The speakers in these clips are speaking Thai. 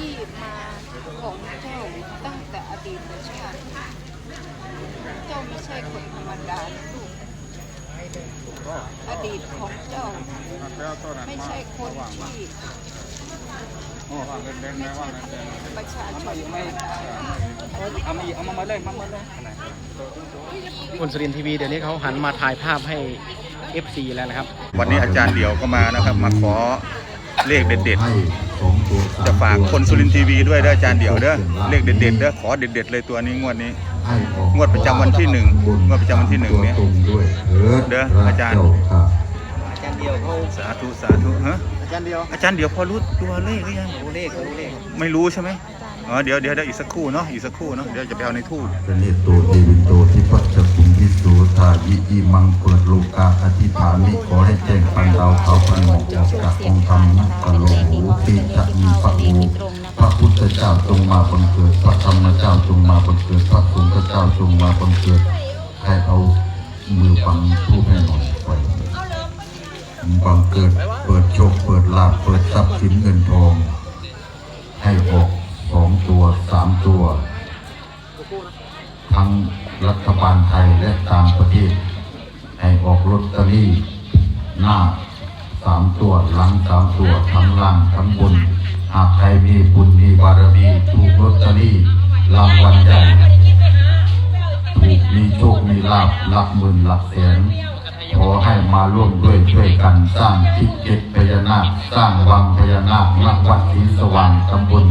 ที่มาของเจ้าตั้งแต่อดีตชาติเจ้าไม่ใช่คนธรรมดาลูกอดีตของเจ้า ไม่ใช่คนที่ไม่ใช่ประชาชนธรรมดาเอามาเอามาเลยมามาเลยคนสรินทีวีเดี๋ยวนี้เขาหันมาถ่ายภาพให้ FC แล้วนะครับ วันนี้อาจารย์เดี่ยวก็มานะครับ มาขอเลขเด็ดๆ จะฝากคนสุรินทร์ทีวีด้วยเด้ออาจารย์เดี่ยวเด้อตัวเลขเด็ดๆเด้อขอเด็ดๆเลยตัวนี้งวดนี้ให้ออกงวดประจำวันที่หนึ่งงวดประจำวันที่หนึ่งเนี่ยตัวตรงด้วยเถิดเด้ออาจารย์ครับอาจารย์เดียวเขาสาธุสาธุฮะอาจารย์เดียวอาจารย์เดี่ยวพอรู้ตัวเลขหรือยังรู้เลขรู้เลขไม่รู้ใช่ไหม อ๋อเดี๋ยวเดี๋ยวเดี๋ยวอีกสักครู่เนาะอีกสักครู่เนาะเดี๋ยวจะไปเอาในทูบสนิโตเทวิโตทิพัชคุมพิสูทายิอิมังเปิดโลกาอธิษฐานิขอให้แจ้งปันดาวเขาพันหมอกออกจากองค์ธรรมนักกะโลหูติจะมีพระอูพระพุทธเจ้าจงมาบังเกิด พระธรรมเจ้าจงมาบังเกิด พระสงฆ์เจ้าจงมาบังเกิดให้เอามือฟังทูบให้หน่อยไปบังเกิด เปิดโชค เปิดลาภเปิดทรัพย์สินเงินทอง ให้ออก สองตัวสามตัว ทั้งรัฐบาลไทยและต่างประเทศ ให้ออกลอตเตอรี่หน้าสามตัวหลังสามตัวทั้งล่างทั้งบน หากใครมีบุญมีบารมีถูกลอตเตอรี่รางวัลใหญ่ถูกมีโชคมีลาภหลักหมื่นหลักแสนขอให้มาร่วมด้วยช่วยกันสร้างทิศเจ็ดพญานาค สร้างวังพญานาคณวัดศรีสว่างตำบล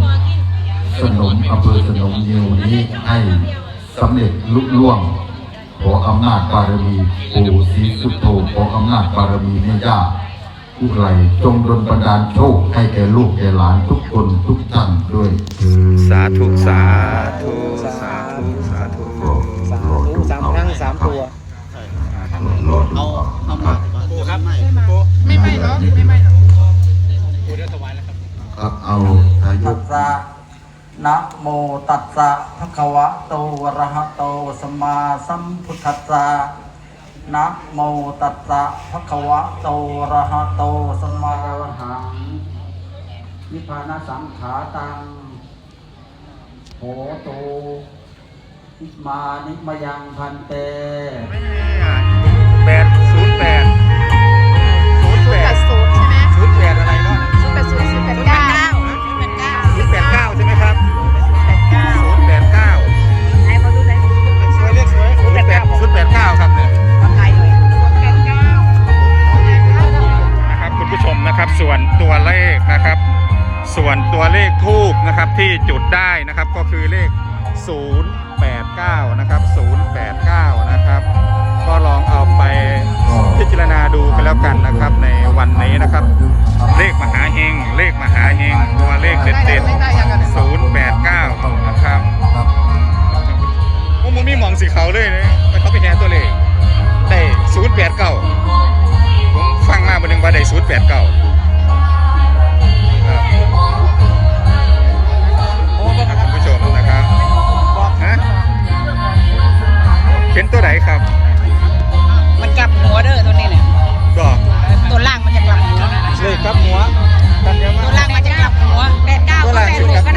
สนมอำเภอสนมยิวนี้ให้สำเร็จลุล่วง ขออำนาจบารมีปู่ศรีสุโธขออำนาจบารมีแม่ย่าผู้ไรจงดลบันดาลโชคให้แก่ลูกแก่หลานทุกคนทุกท่านด้วยเถิดสาธุสาธุสาธุสาธุรอสามรอดูสามครั้งสามตัวรอดูเอาครับไม่ไม่หรอกไม่ไม่หรอกครับเอาทายตักสสะ นะโมตัสสะภะคะวะโตอะระหะโตสัมมาสัมพุทธัสสะนะโมตัสสะภะคะวะโตอะระหะโตสัมมาอรหังนิพพานะสังขาตังโหตูอิมานิมยังพันเตแปดศูนย์แปดศูนย์แปแปดดศูนย์ใช่ไหมศูนย์แปดอะไรเนาะศูนย์แปดศูนย์ศูนย์แปดเก้า นะครับที่จุดได้นะครับก็คือเลข 089 นะครับ 089 นะครับ ก็ลองเอาไปพิจารณาดูกันแล้วกันนะครับในวันนี้นะครับ เลขมหาเฮงเลขมหาเฮงตัวเลขเด็ดๆ089 นะครับครับโอ้มึงมีหมองสีขาวเลยนะไปเขาไปแห่ตัวเลขได้089ผมฟังมาบนหนึ่งว่าได้089 เห็นตัวไหนครับมันกลับหัวเด้อตัวนี้เนี่ยดอกตัวล่างมันจะกลับหัวเลขครับหัวกันเยอะตัวมากล่างมันจะกลับหัวแปดเก้าตัวก็ล่างแปดชุดหกลักบ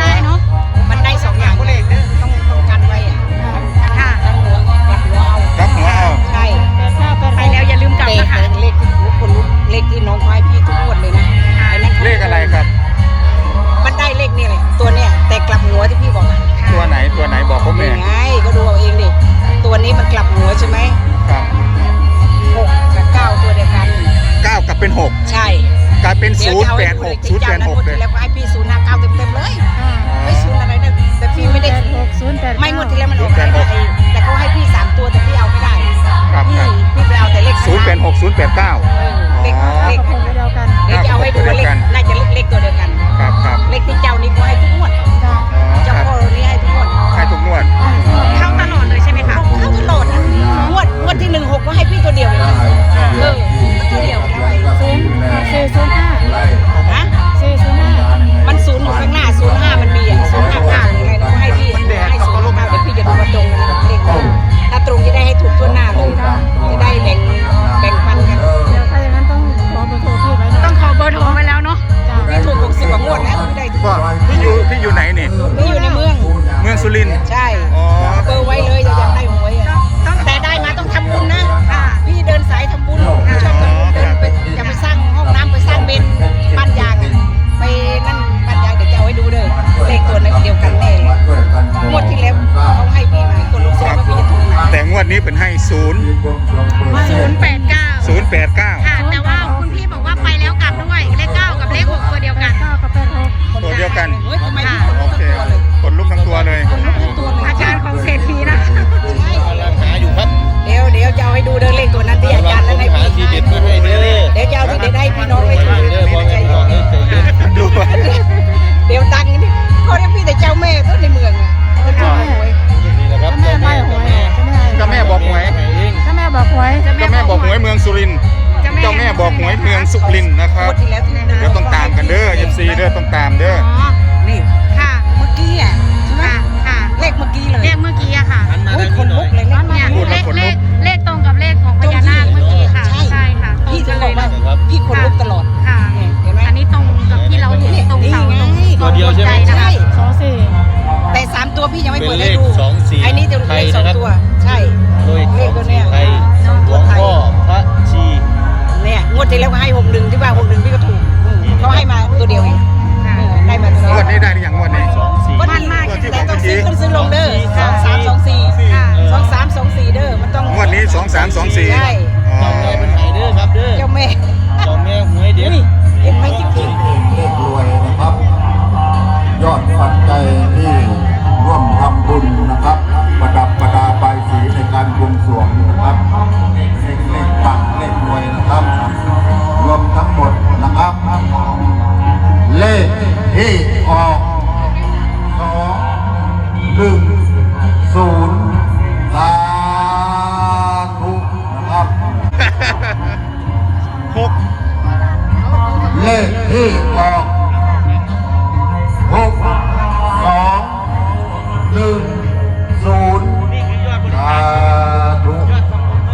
เป็นศูนย์จะเอาแปดหเลกยศูนย์แปดหกเลย แล้วก็ให้ พี่อยู่ไหนเนี่ยนี่อยู่ในเมือง เมืองสุรินทร์ ใช่ สุรินทร์นะครับ งวดที่แล้วที่เดี๋ยวต้องตามกันเด้อ FC เด้อต้องตามเด้อ อ๋อนี่ค่ะ เมื่อกี้อะใช่ไหมค่ะค่ะเลขเมื่อกี้เลยเลขเมื่อกี้อะค่ะโอ้ยคนลุกเลยเลขเนี่ยพูดเลแล้วขขนเลลุขกเลขตรงกับเลขของพญานาคเมื่อกี้ค่ะ ใช่ใช่ค่ะตรงพี่ถึกังนบเลอกยว่านะพี่คนลุกตลอดค่ะ เนี่ยเห็นไหม อันนี้ตรงกับที่เราเห็นตรงเสานี่ตรงไง ตัวเดียวใช่ไหมนะคะใช่สองสี่แต่สามตัวพี่ยังไม่เปิดให้ดูเป็นเลขสองสี่ไอ้นี่จะไทเลยขสองนะครับตัว ใช่ โดยเลขตัวเนี้ย ไทยสองหลตัววงไทยพ่อพระชีเนี่ย งวดที่แล้วก็ให้หกหนึ่งที่ว่าหกหนึ่งพี่ก็ถูกอืมเขาให้มาตัวเดียวเองค่ะเออได้มาตัวงวดเดีนี้ยวได้หรือยังงวดนี้สองสี่ก็ดีมากแต่ต้องซื้อต้องซื้อลงเด้อสสอองงสี่สามสองสี่ เลขที่ออกหกสองหนึ่งศูนย์สาธุ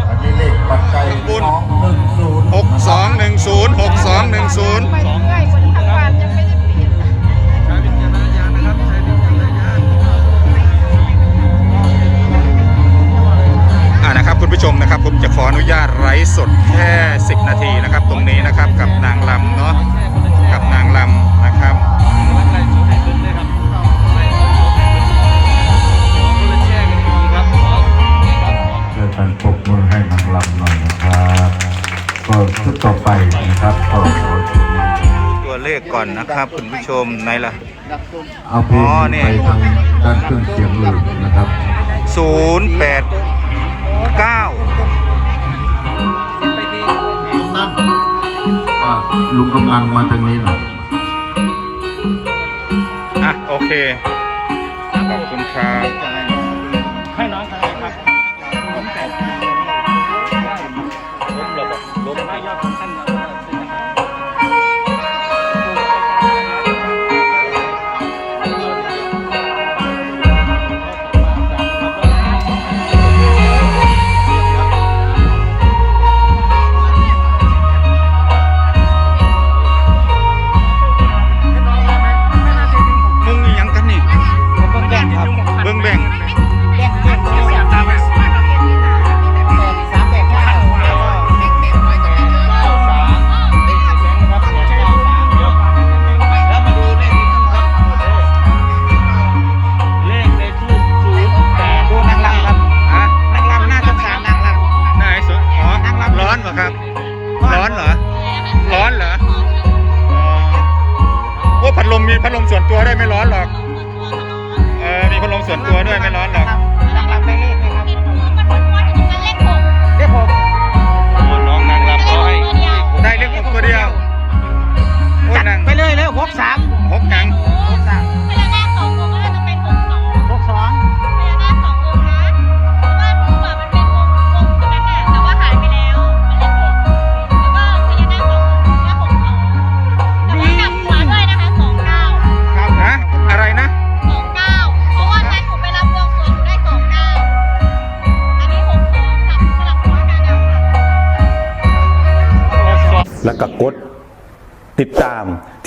อันนี้เลขปัจจัยสองหนึ่งศูนย์6 2 1 0 6 2 1 0ไปเรื่อย ต่อไปนะครับก็ขอชุดนี้ตัวเลขก่อนนะครับคุณผู้ชมไหนล่ะเอาเพลอ๋องนี่ไปทางด้านเครื่องเสียงเลยนะครับ0 8 9อ่าลุงกำลังมาทางนี้หน่อยอะโอเค ขอบคุณครับ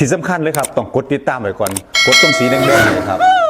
ที่สำคัญเลยครับ ต้องกดติดตามไว้ก่อน กดตรงสีแดงๆเลยครับ